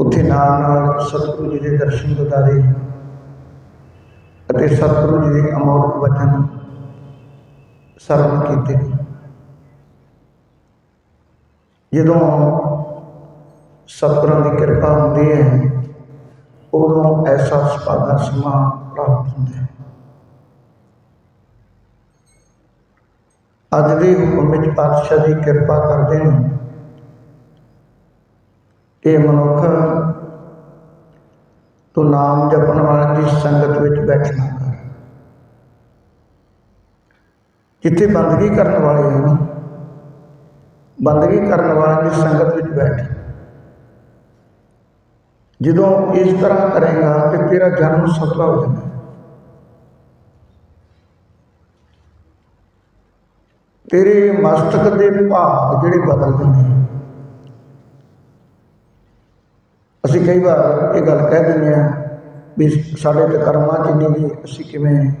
ਉੱਥੇ ਨਾਲ ਨਾਲ ਸਤਿਗੁਰੂ ਜੀ ਦੇ ਦਰਸ਼ਨ ਦਿਦਾਰੇ ਅਤੇ ਸਤਿਗੁਰੂ ਜੀ ਦੇ ਅਮੋਲਕ ਵਚਨ ਸਰਵਣ ਕੀਤੇ ਜਦੋਂ ਸਤਿਗੁਰਾਂ ਦੀ ਕਿਰਪਾ ਹੁੰਦੀ ਹੈ, ਉਦੋਂ ਐਸਾ ਸੁਭਾਗਾ ਸਮਾਂ ਪ੍ਰਾਪਤ ਹੁੰਦਾ ਹੈ। ਅੱਜ ਦੇ ਹੁਕਮ ਵਿੱਚ ਪਾਤਸ਼ਾਹ ਦੀ ਕਿਰਪਾ ਕਰਦੇ ਨੇ ਕਿ ਮਨੁੱਖ ਤੂੰ ਨਾਮ ਜਪਣ ਵਾਲਿਆਂ ਦੀ ਸੰਗਤ ਵਿੱਚ ਬੈਠਣਾ ਕਰ ਜਿੱਥੇ ਬੰਦਗੀ ਕਰਨ ਵਾਲੇ ਹਨ, ਬੰਦਗੀ ਕਰਨ ਵਾਲਿਆਂ ਦੀ ਸੰਗਤ ਵਿੱਚ ਬੈਠ। ਜਦੋਂ ਇਸ ਤਰ੍ਹਾਂ ਕਰੇਗਾ ਤੇ ਤੇਰਾ ਜਨਮ ਸਫਲਾ ਹੋ ਜਾਣਾ ਤੇਰੇ ਮਸਤਕ ਦੇ ਭਾਗ ਜਿਹੜੇ ਬਦਲ ਜਾਂਦੇ ਨੇ ਅਸੀਂ ਕਈ ਵਾਰ ਇਹ ਗੱਲ ਕਹਿ ਦਿੰਦੇ ਹਾਂ ਵੀ ਸਾਡੇ ਤੇ ਕਰਮਾਂ ਚ ਨਹੀਂ ਜੀ ਅਸੀਂ ਕਿਵੇਂ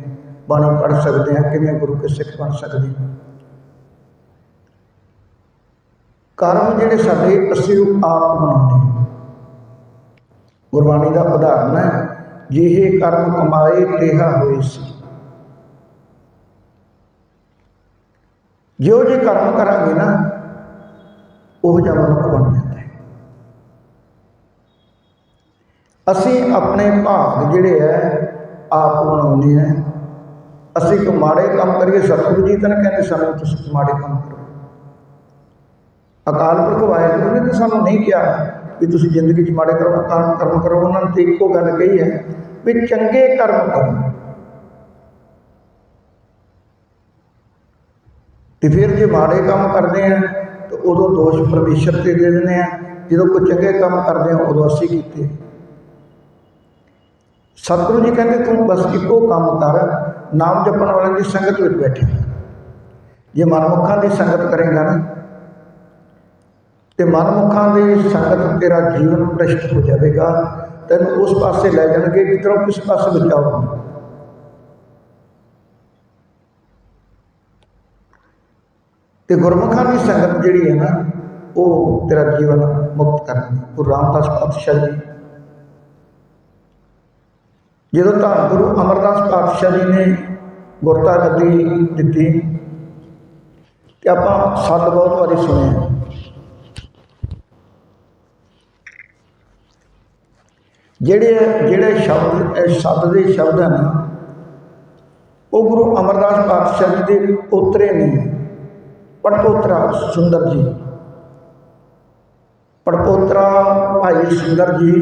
ਬਾਣੀ ਪੜ੍ਹ ਸਕਦੇ ਹਾਂ, ਕਿਵੇਂ ਗੁਰੂ ਕੇ ਸਿੱਖ ਬਣ ਸਕਦੇ ਹਾਂ। ਕਰਮ ਜਿਹੜੇ ਸਾਡੇ, ਅਸੀਂ ਆਪ ਬਣਾਉਂਦੇ ਹਾਂ। ਗੁਰਬਾਣੀ ਦਾ ਉਦਾਹਰਨ ਹੈ ਜਿਹੇ ਕਰਮ ਕਮਾਏ ਤੇਹਾ ਹੋਏ ਸੀ। ਜਿਉਂ ਜੇ ਕਰਮ ਕਰਾਂਗੇ ਨਾ, ਉਹ ਜਿਹਾ ਮਨੁੱਖ ਬਣ ਜਾਏ ਹੈ ਅਸੀਂ ਆਪਣੇ ਭਾਗ ਜਿਹੜੇ ਹੈ ਆਪ ਬਣਾਉਂਦੇ ਆ ਅਸੀਂ ਕੋ ਮਾੜੇ ਕੰਮ ਕਰੀਏ, ਸਤਿਗੁਰੂ ਜੀ ਤਾਂ ਕਹਿੰਦੇ ਸਾਨੂੰ ਤੁਸੀਂ ਮਾੜੇ ਕੰਮ ਕਰੋ। ਅਕਾਲ ਪੁਰਖ ਵਾਹਿਗੁਰੂ ਨੇ ਤਾਂ ਸਾਨੂੰ ਨਹੀਂ ਕਿਹਾ ਵੀ ਤੁਸੀਂ ਜ਼ਿੰਦਗੀ 'ਚ ਮਾੜੇ ਕਰੋ ਕੰਮ ਕਰਮ ਕਰੋ। ਉਹਨਾਂ ਨੇ ਤੇ ਇੱਕੋ ਗੱਲ ਕਹੀ ਹੈ ਵੀ ਚੰਗੇ ਕਰਮ ਕਰੋ। ਤੇ ਫਿਰ ਜੇ ਮਾੜੇ ਕੰਮ ਕਰਦੇ ਆ ਤਾਂ ਉਦੋਂ ਦੋਸ਼ ਪਰਮੇਸ਼ਰ ਤੇ ਦੇ ਦਿੰਦੇ ਆ ਜਦੋਂ ਕੋਈ ਚੰਗੇ ਕੰਮ ਕਰਦੇ ਆ, ਉਦੋਂ ਅਸੀਂ ਕੀਤੇ। ਸਤਿਗੁਰੂ ਜੀ ਕਹਿੰਦੇ, ਤੂੰ ਬਸ ਇੱਕੋ ਕੰਮ ਕਰ, ਨਾਮ ਜਪਣ ਵਾਲਿਆਂ ਦੀ ਸੰਗਤ ਵਿੱਚ ਬੈਠੇ ਜੇ ਮਨਮੁੱਖਾਂ ਦੀ ਸੰਗਤ ਕਰੇਗਾ ਨਾ, ਤੇ ਮਨਮੁੱਖਾਂ ਦੀ ਸੰਗਤ ਤੇਰਾ ਜੀਵਨ ਭ੍ਰਿਸ਼ਟ ਹੋ ਜਾਵੇਗਾ। ਤੈਨੂੰ ਉਸ ਪਾਸੇ ਲੈ ਜਾਣਗੇ ਕਿ ਤੇਰਾ ਕਿਸ ਪਾਸੇ ਬਚਾਓ ਤੇ ਗੁਰਮੁਖਾਂ ਦੀ ਸੰਗਤ ਜਿਹੜੀ ਹੈ ਨਾ, ਉਹ ਤੇਰਾ ਜੀਵਨ ਮੁਕਤ ਕਰਨਗੇ। ਗੁਰੂ ਰਾਮਦਾਸ ਪਾਤਸ਼ਾਹ ਜੀ ਜਦੋਂ ਧੰਨ ਗੁਰੂ ਅਮਰਦਾਸ ਪਾਤਸ਼ਾਹ ਜੀ ਨੇ ਗੁਰਤਾ ਗੱਦੀ ਦਿੱਤੀ ਤੇ ਆਪਾਂ ਸੱਤ ਬਹੁਤ ਵਾਰੀ ਸੁਣਿਆ। ਜਿਹੜੇ ਜਿਹੜੇ ਸ਼ਬਦ, ਇਹ ਸ਼ਬਦ ਦੇ ਸ਼ਬਦ ਹਨ, ਉਹ ਗੁਰੂ ਅਮਰਦਾਸ ਪਾਤਸ਼ਾਹ ਜੀ ਦੇ ਪੋਤਰੇ ਨੇ ਪੜਪੋਤਰਾ ਸੁੰਦਰ ਜੀ। ਪੜਪੋਤਰਾ ਭਾਈ ਸੁੰਦਰ ਜੀ,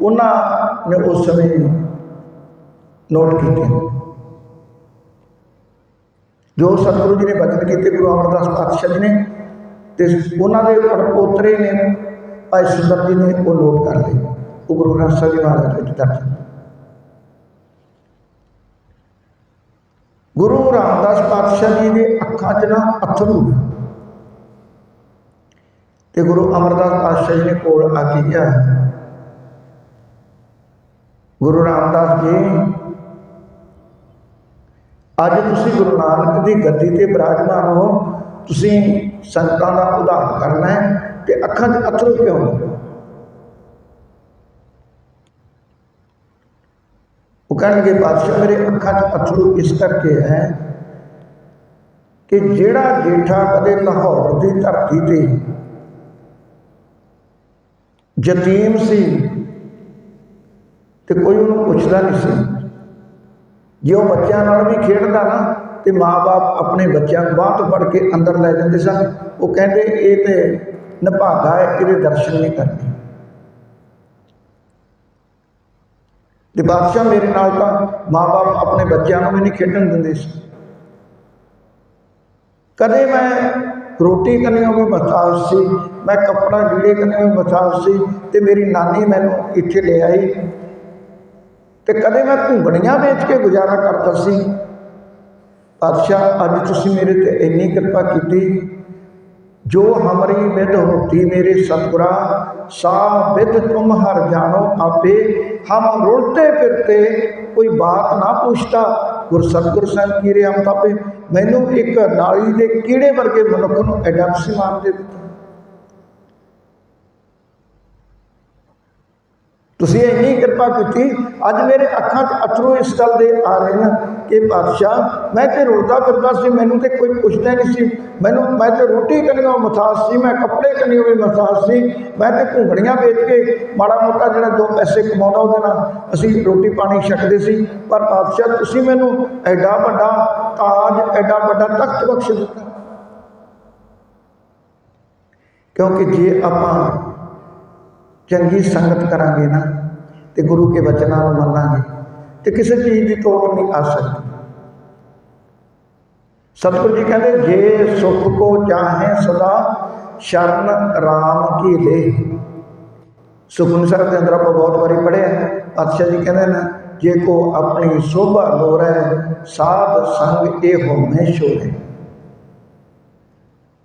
ਉਹਨਾਂ ਨੇ ਉਸ ਸਮੇਂ ਨੋਟ ਕੀਤੀਆਂ ਜੋ ਸਤਿਗੁਰੂ ਜੀ ਨੇ ਬਚਨ ਕੀਤੇ, ਗੁਰੂ ਅਮਰਦਾਸ ਪਾਤਸ਼ਾਹ ਜੀ ਨੇ, ਤੇ ਉਹਨਾਂ ਦੇ ਪੜਪੋਤਰੇ ਨੇ, ਭਾਈ ਸੁੰਦਰ ਜੀ ਨੇ ਉਹ ਨੋਟ ਕਰ ਲਏ। ਉਹ ਗੁਰੂ ਗ੍ਰੰਥ ਸਾਹਿਬ ਜੀ ਮਹਾਰਾਜ ਵਿੱਚ ਦਰਜ ਗੁਰੂ ਰਾਮਦਾਸ ਪਾਤਸ਼ਾਹ ਜੀ ਦੇ ਅੱਖਾਂ 'ਚ ਨਾ ਅਥਰੂ ਨੇ। ਤੇ ਗੁਰੂ ਅਮਰਦਾਸ ਪਾਤਸ਼ਾਹ ਜੀ ਨੇ ਕੋਲ ਆ ਕੇ ਕਿਹਾ, ਗੁਰੂ ਰਾਮਦਾਸ ਜੀ ਅੱਜ ਤੁਸੀਂ ਗੁਰੂ ਨਾਨਕ ਦੀ ਗੱਦੀ ਤੇ ਬਿਰਾਜਮਾਨ ਹੋ, ਤੁਸੀਂ ਸੰਤਾਂ ਦਾ ਉਧਾਰ ਕਰਨਾ ਹੈ ਤੇ ਅੱਖਾਂ 'ਚ ਅਥਰੂ ਕਿਉਂ ਨੇ? ਉਹ ਕਹਿਣਗੇ ਪਾਤਸ਼ਾਹ ਮੇਰੇ ਅੱਖਾਂ 'ਚ ਅਥਰੂ ਇਸ ਕਰਕੇ ਹੈ ਕਿ ਜਿਹੜਾ ਜੇਠਾ ਕਦੇ ਲਾਹੌਰ ਦੀ ਧਰਤੀ ਤੇ ਯਤੀਮ ਸੀ ਤੇ ਕੋਈ ਉਹਨੂੰ ਪੁੱਛਦਾ ਨਹੀਂ ਸੀ ਜੇ ਉਹ ਬੱਚਿਆਂ ਨਾਲ ਵੀ ਖੇਡਦਾ ਨਾ, ਤੇ ਮਾਪੇ ਆਪਣੇ ਬੱਚਿਆਂ ਨੂੰ ਬਾਹਰ ਤੋਂ ਫੜ ਕੇ ਅੰਦਰ ਲੈ ਜਾਂਦੇ ਸਨ। ਉਹ ਕਹਿੰਦੇ, ਇਹ ਤੇ ਨਿਭਾਗਾ ਹੈ, ਇਹਦੇ ਦਰਸ਼ਨ ਨਹੀਂ ਕਰਨੇ ਤੇ ਬਾਦਸ਼ਾਹ ਮੇਰੇ ਨਾਲ ਤਾਂ ਮਾਪੇ ਆਪਣੇ ਬੱਚਿਆਂ ਨੂੰ ਵੀ ਨਹੀਂ ਖੇਡਣ ਦਿੰਦੇ ਸੀ। ਕਦੇ ਮੈਂ ਰੋਟੀ ਕਰਨੀ ਵੀ ਮਸਾਜ ਸੀ, ਮੈਂ ਕੱਪੜਾ ਲੀੜੇ ਕਰਨੇ ਵੀ ਮਸਾਜ ਸੀ, ਤੇ ਮੇਰੀ ਨਾਨੀ ਮੈਨੂੰ ਇੱਥੇ ਲੈ ਆਈ। ਤੇ ਕਦੇ ਮੈਂ ਘੁੰਗਣੀਆਂ ਵੇਚ ਕੇ ਗੁਜ਼ਾਰਾ ਕਰਦਾ ਸੀ। ਪਾਤਸ਼ਾਹ, ਅੱਜ ਤੁਸੀਂ ਮੇਰੇ ਤੇ ਇੰਨੀ ਕਿਰਪਾ ਕੀਤੀ। ਜੋ ਹਮਰੀ ਵਿਦ ਹੋਤੀ ਮੇਰੇ ਸਤਗੁਰਾ ਸਾ ਵਿਦ ਤੁਮ ਹਰ ਜਾਣੋ ਆਪੇ। ਹਮ ਰੁਲਤੇ ਫਿਰਤੇ, ਕੋਈ ਬਾਤ ਨਾ ਪੁੱਛਤਾ ਗੁਰ ਸਤਗੁਰ ਸਾਹਿਬ ਕੀ ਰੇ ਤਾਪੇ ਮੈਨੂੰ ਇੱਕ ਨਾਲੀ ਦੇ ਕੀੜੇ ਵਰਗੇ ਮਨੁੱਖ ਨੂੰ ਐਡਾ ਸਨਮਾਨ ਦੇ ਦਿੱਤਾ। ਤੁਸੀਂ ਇੰਨੀ ਕਿਰਪਾ ਕੀਤੀ, ਅੱਜ ਮੇਰੇ ਅੱਖਾਂ 'ਚ ਅਥਰੂ ਇਸ ਗੱਲ ਦੇ ਆ ਰਹੇ ਨੇ ਕਿ ਪਾਤਸ਼ਾਹ ਮੈਂ ਤੇ ਰੁਲਦਾ ਫਿਰਦਾ ਸੀ, ਮੈਨੂੰ ਤੇ ਕੋਈ ਪੁੱਛਦਾ ਨਹੀਂ ਸੀ। ਮੈਨੂੰ, ਮੈਂ ਤੇ ਰੋਟੀ ਕਨੀਓ ਮਥਾਸ ਸੀ, ਮੈਂ ਕੱਪੜੇ ਕਨੀਓ ਵੀ ਮਥਾਸ ਸੀ, ਮੈਂ ਤੇ ਘੁੰਗੜੀਆਂ ਵੇਚ ਕੇ ਮਾੜਾ ਮੋਟਾ ਜਿਹੜਾ ਦੋ ਪੈਸੇ ਕਮਾਉਂਦਾ ਉਹਦੇ ਨਾਲ ਅਸੀਂ ਰੋਟੀ ਪਾਣੀ ਛਕਦੇ ਸੀ। ਪਰ ਪਾਤਸ਼ਾਹ ਤੁਸੀਂ ਮੈਨੂੰ ਐਡਾ ਵੱਡਾ ਤਾਜ, ਐਡਾ ਵੱਡਾ ਤਖਤ ਬਖਸ਼ ਦਿੱਤਾ। ਕਿਉਂਕਿ ਜੇ ਆਪਾਂ ਚੰਗੀ ਸੰਗਤ ਕਰਾਂਗੇ ਨਾ ਤੇ ਗੁਰੂ ਕੇ ਬਚਨਾਂ ਨੂੰ ਮੰਨਾਂਗੇ ਤੇ ਕਿਸੇ ਚੀਜ਼ ਦੀ ਤੋੜ ਨਹੀਂ ਆ ਸਕਦੀ। ਸਤਿਗੁਰੂ ਜੀ ਕਹਿੰਦੇ, ਜੇ ਸੁਖ ਕੋ ਚਾਹੇ ਸਦਾ ਸ਼ਰਨ RAM ਕੀ ਲੈ। ਸੁਖਨ ਸਾਹਿਬ ਦੇ ਅੰਦਰ ਆਪਾਂ ਬਹੁਤ ਵਾਰੀ ਪੜਿਆ ਪਾਤਸ਼ਾਹ ਜੀ ਕਹਿੰਦੇ ਨੇ, ਜੇ ਕੋ ਆਪਣੀ ਸੋਭਾ ਲੋਰੈ ਸਾਧ ਸੰਗ ਇਹ ਹੋਮੇ ਸ਼ੋਰੇ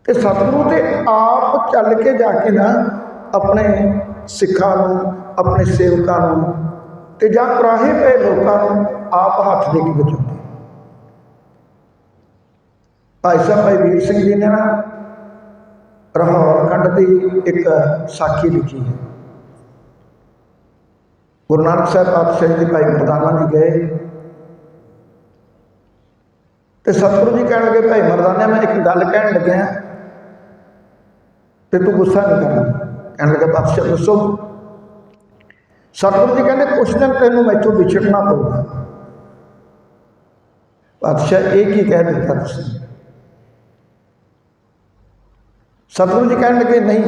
ਤੇ ਸਤਿਗੁਰੂ ਤੇ ਆਪ ਚੱਲ ਕੇ ਜਾ ਕੇ ਨਾ ਆਪਣੇ ਸਿੱਖਾਂ ਨੂੰ, ਆਪਣੇ ਸੇਵਕਾਂ ਨੂੰ ਤੇ ਜਾਂ ਕੁਰਾਹੇ ਪਏ ਲੋਕਾਂ ਨੂੰ ਆਪ ਹੱਥ ਦੇ ਕੇ ਬਚਾਉਂਦੇ। ਭਾਈ ਸਾਹਿਬ, ਭਾਈ ਵੀਰ ਸਿੰਘ ਜੀ ਨੇ ਨਾ ਲਾਹੌਰ ਖੰਡ ਦੀ ਇੱਕ ਸਾਖੀ ਲਿਖੀ ਹੈ। ਗੁਰੂ ਨਾਨਕ ਸਾਹਿਬ ਪਾਤਸ਼ਾਹ ਜੀ ਭਾਈ ਮਰਦਾਨਾ ਜੀ ਗਏ ਤੇ ਸਤਿਗੁਰੂ ਜੀ ਕਹਿਣ ਲੱਗੇ, ਭਾਈ ਮਰਦਾਨਾ, ਮੈਂ ਇੱਕ ਗੱਲ ਕਹਿਣ ਲੱਗਿਆ, ਤੇ ਤੂੰ ਗੁੱਸਾ ਨਹੀਂ ਕਰਨਾ। ਕਹਿਣ ਲੱਗਾ ਪਾਤਸ਼ਾਹ ਦੱਸੋ। ਸਤਿਗੁਰੂ ਜੀ ਕਹਿੰਦੇ, ਕੁਛ ਦਿਨ ਤੈਨੂੰ ਮੈਥੋਂ ਵਿਛੜਨਾ ਪਊਗਾ। ਬਾਦਸ਼ਾਹ ਇਹ ਕੀ ਕਹਿ ਦਿੱਤਾ ਤੁਸੀਂ? ਸਤਿਗੁਰੂ ਜੀ ਕਹਿਣ ਲੱਗੇ, ਨਹੀਂ,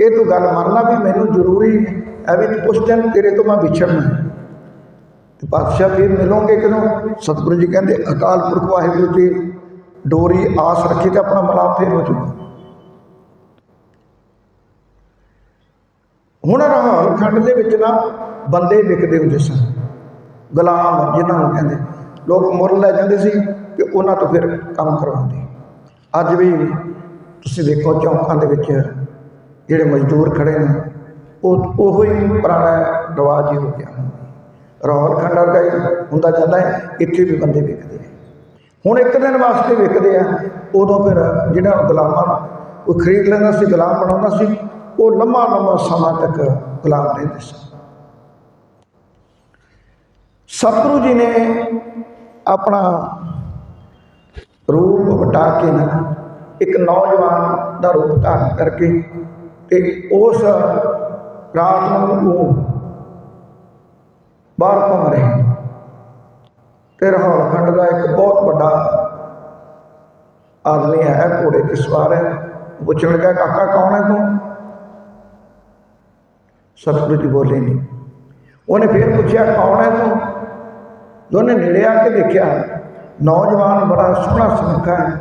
ਇਹ ਤੂੰ ਗੱਲ ਮੰਨਣਾ ਵੀ ਮੈਨੂੰ ਜ਼ਰੂਰੀ ਹੈ। ਵੀ ਕੁਛ ਦਿਨ ਤੇਰੇ ਤੋਂ ਮੈਂ ਵਿਛੜਨਾ ਹੈ। ਤੇ ਪਾਤਸ਼ਾਹ ਫਿਰ ਮਿਲੋਗੇ ਕਿਦੋਂ? ਸਤਿਗੁਰੂ ਜੀ ਕਹਿੰਦੇ, ਅਕਾਲ ਪੁਰਖ ਵਾਹਿਗੁਰੂ ਜੀ, ਡੋਰੀ ਆਸ ਰੱਖੀ ਤੇ ਆਪਣਾ ਮਲਾਪ ਫੇਰ ਹੋ ਜਾਊਗਾ। ਹੁਣ ਲਾਹੌਰ ਖੰਡ ਦੇ ਵਿੱਚ ਨਾ ਬੰਦੇ ਵਿਕਦੇ ਹੁੰਦੇ ਸਨ। ਗੁਲਾਮ ਜਿਨ੍ਹਾਂ ਨੂੰ ਕਹਿੰਦੇ। ਲੋਕ ਮੁੱਲ ਲੈ ਜਾਂਦੇ ਸੀ ਕਿ ਉਹਨਾਂ ਤੋਂ ਫਿਰ ਕੰਮ ਕਰਵਾਉਂਦੇ। ਅੱਜ ਵੀ ਤੁਸੀਂ ਦੇਖੋ ਚੌਂਕਾਂ ਦੇ ਵਿੱਚ ਜਿਹੜੇ ਮਜ਼ਦੂਰ ਖੜੇ ਨੇ, ਉਹ ਉਹੋ ਹੀ ਪੁਰਾਣਾ ਰਿਵਾਜ ਹੀ ਹੋ ਗਿਆ। ਲਾਹੌਰ ਖੰਡ ਵਰਗਾ ਹੀ ਹੁੰਦਾ ਜਾਂਦਾ ਹੈ, ਇੱਥੇ ਵੀ ਬੰਦੇ ਵਿਕਦੇ ਨੇ। ਹੁਣ ਇੱਕ ਦਿਨ ਵਾਸਤੇ ਵਿਕਦੇ ਆ, ਉਦੋਂ ਫਿਰ ਜਿਹੜਾ ਗੁਲਾਮਾਂ ਉਹ ਖਰੀਦ ਲੈਂਦਾ ਸੀ, ਗੁਲਾਮ ਬਣਾਉਂਦਾ ਸੀ। ਉਹ ਲੰਮਾ ਲੰਮਾ ਸਮਾਂ ਤੱਕ ਗੁਲਾਮ ਰਹਿੰਦੇ ਸਨ ਸਤਿਗੁਰੂ ਜੀ ਨੇ ਆਪਣਾ ਰੂਪ ਵਟਾ ਕੇ ਨਾ ਇੱਕ ਨੌਜਵਾਨ ਦਾ ਰੂਪ ਧਾਰਨ ਕਰਕੇ ਤੇ ਉਸ ਰਾਤ ਨੂੰ ਉਹ ਬਾਹਰ ਘੁੰਮ ਰਹੇ। ਤੇ ਲਾਹੌਰ ਖੰਡ ਦਾ ਇੱਕ ਬਹੁਤ ਵੱਡਾ ਆਦਮੀ ਆਇਆ, ਘੋੜੇ ਤੇ ਸਵਾਰ ਹੈ। ਪੁੱਛਣ ਲੱਗਾ, ਕਾਕਾ, ਕੌਣ ਹੈ ਤੂੰ? ਸਤਿਗੁਰੂ ਜੀ ਬੋਲੇ ਨਹੀਂ ਉਹਨੇ ਫਿਰ ਪੁੱਛਿਆ, ਕੌਣ ਹੈ ਤੂੰ? ਦੋਨੇ ਨੇੜੇ ਆ ਕੇ ਦੇਖਿਆ, ਨੌਜਵਾਨ ਬੜਾ ਸੋਹਣਾ ਸੁਨੱਖਾ ਹੈ।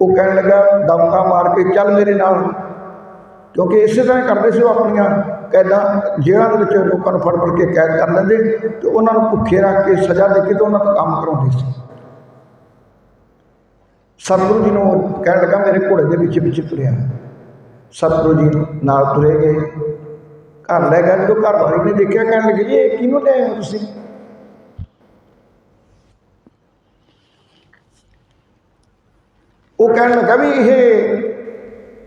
ਉਹ ਕਹਿਣ ਲੱਗਾ ਦਮਕਾ ਮਾਰ ਕੇ ਚੱਲ ਮੇਰੇ ਨਾਲ। ਕਿਉਂਕਿ ਇਸੇ ਤਰ੍ਹਾਂ ਕਰਦੇ ਸੀ ਉਹ ਆਪਣੀਆਂ ਕੈਦਾਂ, ਜੇਲ੍ਹਾਂ ਦੇ ਵਿੱਚ ਲੋਕਾਂ ਨੂੰ ਫੜ ਫੜ ਕੇ ਕੈਦ ਕਰ ਲੈਂਦੇ ਤੇ ਉਹਨਾਂ ਨੂੰ ਭੁੱਖੇ ਰੱਖ ਕੇ ਸਜ਼ਾ ਦੇ ਕੇ ਤੇ ਉਹਨਾਂ ਤੋਂ ਕੰਮ ਕਰਾਉਂਦੇ ਸੀ। ਸਤਿਗੁਰੂ ਜੀ ਨੂੰ ਉਹ ਕਹਿਣ ਲੱਗਾ, ਮੇਰੇ ਘੋੜੇ ਦੇ ਪਿੱਛੇ ਪਿੱਛੇ ਤੁਰਿਆ। ਸਤਿਗੁਰੂ ਜੀ ਨਾਲ ਤੁਰੇ ਗਏ। ਘਰ ਲੈ ਗਿਆ ਜਦੋਂ ਘਰ ਵਾਲੀ ਨੇ ਦੇਖਿਆ, ਕਹਿਣ ਲੱਗੀ ਜੀ ਇਹ ਕਿਹਨੂੰ ਲੈ ਆਏ ਤੁਸੀਂ? ਉਹ ਕਹਿਣ ਲੱਗਾ ਵੀ ਇਹ